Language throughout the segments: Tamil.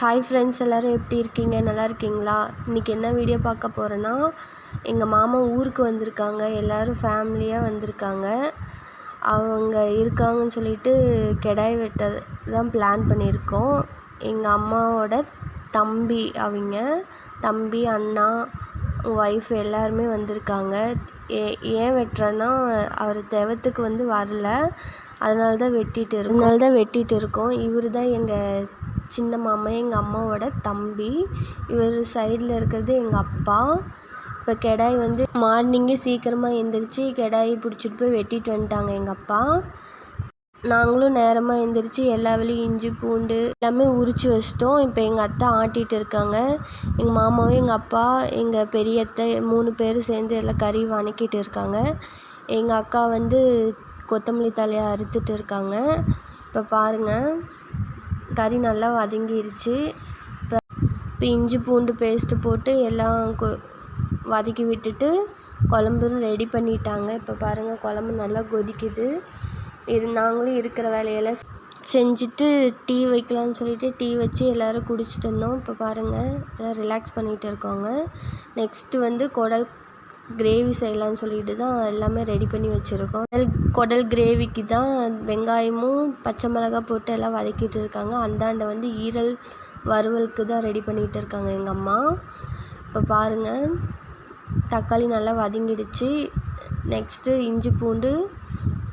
ஹாய் ஃப்ரெண்ட்ஸ் எல்லோரும் எப்படி இருக்கீங்க? நல்லா இருக்கீங்களா? இன்றைக்கி என்ன வீடியோ பார்க்க போகிறேன்னா எங்கள் மாமா ஊருக்கு வந்திருக்காங்க. எல்லோரும் ஃபேமிலியாக வந்திருக்காங்க. அவங்க இருக்காங்கன்னு சொல்லிட்டு கெடாய் வெட்ட தான் பிளான் பண்ணியிருக்கோம். எங்கள் அம்மாவோட தம்பி அவங்க தம்பி அண்ணா ஒய்ஃப் எல்லாருமே வந்திருக்காங்க. ஏ ஏன் வெட்டுறேன்னா அவர் தெவத்துக்கு வந்து வரல. அதனால தான் வெட்டிகிட்டு இருக்கோம். அதனால தான் வெட்டிகிட்டு இருக்கோம். இவர் தான் எங்கள் சின்ன மாமா எங்கள் அம்மாவோட தம்பி. இவர் சைடில் இருக்கிறது எங்கள் அப்பா. இப்போ கெடாய் வந்து மார்னிங்கே சீக்கிரமாக எழுந்திரிச்சி கிடாய் பிடிச்சிட்டு போய் வெட்டிட்டு வந்துட்டாங்க எங்கள் அப்பா. நாங்களும் நேரமாக எழுந்திரிச்சி எல்லா வேலையும் இஞ்சி பூண்டு எல்லாமே உரித்து வச்சிட்டோம். இப்போ எங்கள் அத்தை ஆட்டிகிட்டு இருக்காங்க. எங்கள் மாமாவும் எங்கள் அப்பா எங்கள் பெரியத்தை மூணு பேரும் சேர்ந்து எல்லாம் கறி வணக்கிட்டு இருக்காங்க. எங்கள் அக்கா வந்து கொத்தமல்லி தழையை அறுத்துட்டு இருக்காங்க. இப்போ பாருங்கள் கறி நல்லா வதங்கிருச்சு. இப்போ இப்போ இஞ்சி பூண்டு பேஸ்ட்டு போட்டு எல்லாம் கொ வதக்கி விட்டுட்டு குழம்பும் ரெடி பண்ணிட்டாங்க. இப்போ பாருங்கள் குழம்பு நல்லா கொதிக்குது. இது நாங்களும் இருக்கிற வேலையெல்லாம் செஞ்சுட்டு டீ வைக்கலான்னு சொல்லிட்டு டீ வச்சு எல்லோரும் குடிச்சிட்டு இருந்தோம். இப்போ பாருங்கள் எல்லாம் ரிலாக்ஸ் பண்ணிகிட்டு இருக்கோங்க. நெக்ஸ்ட்டு வந்து குடல் கிரேவி செய்யலான்னு சொல்லிட்டு தான் எல்லாமே ரெடி பண்ணி வச்சுருக்கோம். குடல் கிரேவிக்கு தான் வெங்காயமும் பச்சை மிளகா போட்டு எல்லாம் வதக்கிட்டு இருக்காங்க. அந்தாண்ட வந்து ஈரல் வறுவலுக்கு தான் ரெடி பண்ணிகிட்டு இருக்காங்க எங்கள் அம்மா. இப்போ பாருங்கள் தக்காளி நல்லா வதங்கிடுச்சு. நெக்ஸ்ட்டு இஞ்சி பூண்டு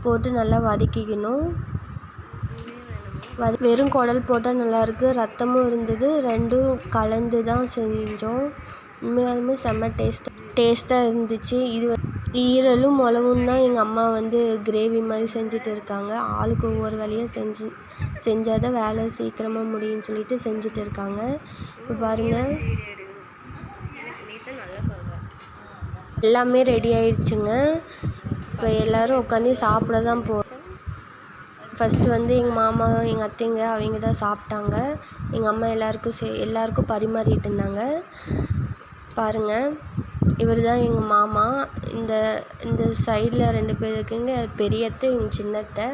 போட்டு நல்லா வதக்கிக்கணும். வத வெறும் குடல் போட்டால் நல்லாயிருக்கு ரத்தமும் இருந்தது. ரெண்டும் கலந்து தான் செஞ்சோம். உண்மையாலுமே செம்ம டேஸ்ட் டேஸ்ட்டாக இருந்துச்சு. இது ஈரலும் மிளகும் தான் எங்கள் அம்மா வந்து கிரேவி மாதிரி செஞ்சுட்டு இருக்காங்க. ஆளுக்கு ஒவ்வொரு வேலையாக செஞ்சு செஞ்சால் தான் வேலை சீக்கிரமாக முடியும்னு சொல்லிட்டு செஞ்சுட்டு இருக்காங்க. இப்போ பாருங்கள் எல்லாமே ரெடி ஆயிடுச்சுங்க இப்போ எல்லோரும் உட்காந்து சாப்பிட தான் போ ஃபஸ்ட்டு வந்து எங்கள் மாமா எங்கள் அத்தைங்க அவங்க தான் சாப்பிட்டாங்க. எங்கள் அம்மா எல்லாருக்கும் சே எல்லாருக்கும் பரிமாறிட்டு இருந்தாங்க. பாருங்கள் இவர் தான் எங்கள் மாமா. இந்த இந்த சைடில் ரெண்டு பேர் இருக்கீங்க. பெரிய அத்தை எங்கள் சின்ன அத்தை.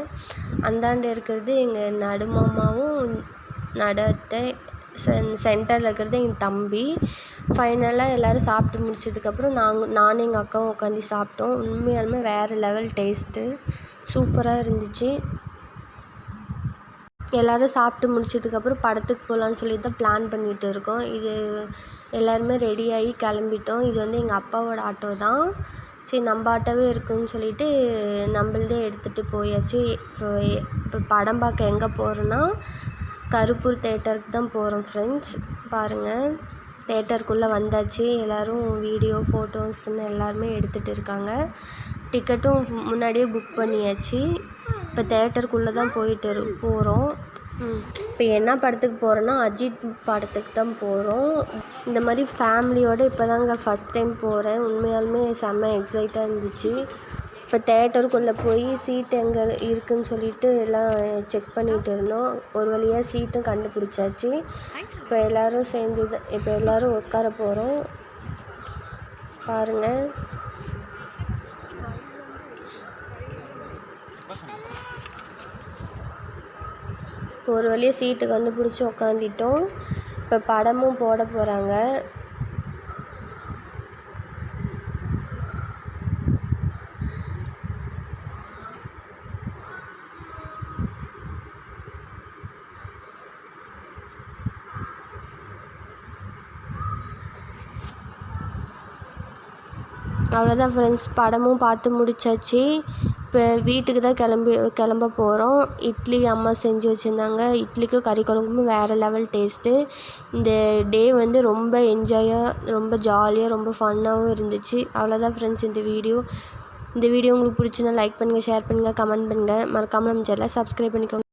அந்தாண்ட இருக்கிறது எங்கள் நடு மாமாவும் நடு அத்தை. சென் சென்டரில் இருக்கிறது எங்கள் தம்பி. ஃபைனலாக எல்லோரும் சாப்பிட்டு முடிச்சதுக்கப்புறம் நாங்கள் நானும் எங்கள் அக்காவும் உட்காந்து சாப்பிட்டோம். உண்மையாலுமே வேறு லெவல் டேஸ்ட்டு சூப்பராக இருந்துச்சு. எல்லோரும் சாப்பிட்டு முடிச்சதுக்கப்புறம் படத்துக்கு போகலான்னு சொல்லி தான் பிளான் பண்ணிகிட்டு இருக்கோம். இது எல்லாருமே ரெடியாகி கிளம்பிட்டோம். இது வந்து எங்கள் அப்பாவோட ஆட்டோ தான். சரி நம்ம ஆட்டோவே இருக்குதுன்னு சொல்லிட்டு நம்மள்தே எடுத்துகிட்டு போயாச்சு. இப்போ இப்போ படம் பார்க்க எங்கே போகிறோன்னா கருப்பூர் தேட்டருக்கு தான் போகிறோம் ஃப்ரெண்ட்ஸ் பாருங்கள் தேட்டருக்குள்ளே வந்தாச்சு. எல்லோரும் வீடியோ ஃபோட்டோஸ்ன்னு எல்லாருமே எடுத்துகிட்டு இருக்காங்க. டிக்கெட்டும் முன்னாடியே புக் பண்ணியாச்சு. இப்போ தேட்டருக்குள்ளே தான் போயிட்டு போகிறோம். இப்போ என்ன படத்துக்கு போகிறோன்னா அஜித் படத்துக்கு தான் போகிறோம். இந்த மாதிரி ஃபேமிலியோடு இப்போ தாங்க ஃபஸ்ட் டைம் போகிறேன். உண்மையாலுமே செம்ம எக்ஸைட்டாக இருந்துச்சு. இப்போ தேட்டருக்குள்ளே போய் சீட் எங்கே இருக்குதுன்னு சொல்லிட்டு எல்லாம் செக் பண்ணிகிட்டு இருந்தோம். ஒரு வழியாக சீட்டும் கண்டுபிடிச்சாச்சு. இப்போ எல்லோரும் சேர்ந்து தான் இப்போ எல்லோரும் உட்கார போகிறோம். பாருங்கள் ஒரு வழியாக சீட்டு கண்டுபிடிச்சி உக்காந்துட்டோம். இப்போ படமும் போட போகிறாங்க அவ்வளோதான் ஃப்ரெண்ட்ஸ் படமும் பார்த்து முடிச்சாச்சு. இப்போ வீட்டுக்கு தான் கிளம்பி கிளம்ப போகிறோம் இட்லி அம்மா செஞ்சு வச்சுருந்தாங்க. இட்லிக்கும் கறி குழம்புக்கும் வேறு லெவல் டேஸ்ட்டு இந்த டே வந்து ரொம்ப என்ஜாயாக ரொம்ப ஜாலியாக ரொம்ப ஃபன்னாகவும் இருந்துச்சு. அவ்வளோதான் ஃப்ரெண்ட்ஸ் இந்த வீடியோ இந்த வீடியோ உங்களுக்கு பிடிச்சினா லைக் பண்ணுங்கள் ஷேர் பண்ணுங்கள் கமெண்ட் பண்ணுங்கள் மறக்காமல் நம்ம சேனலை சப்ஸ்கிரைப் பண்ணிக்கோங்க.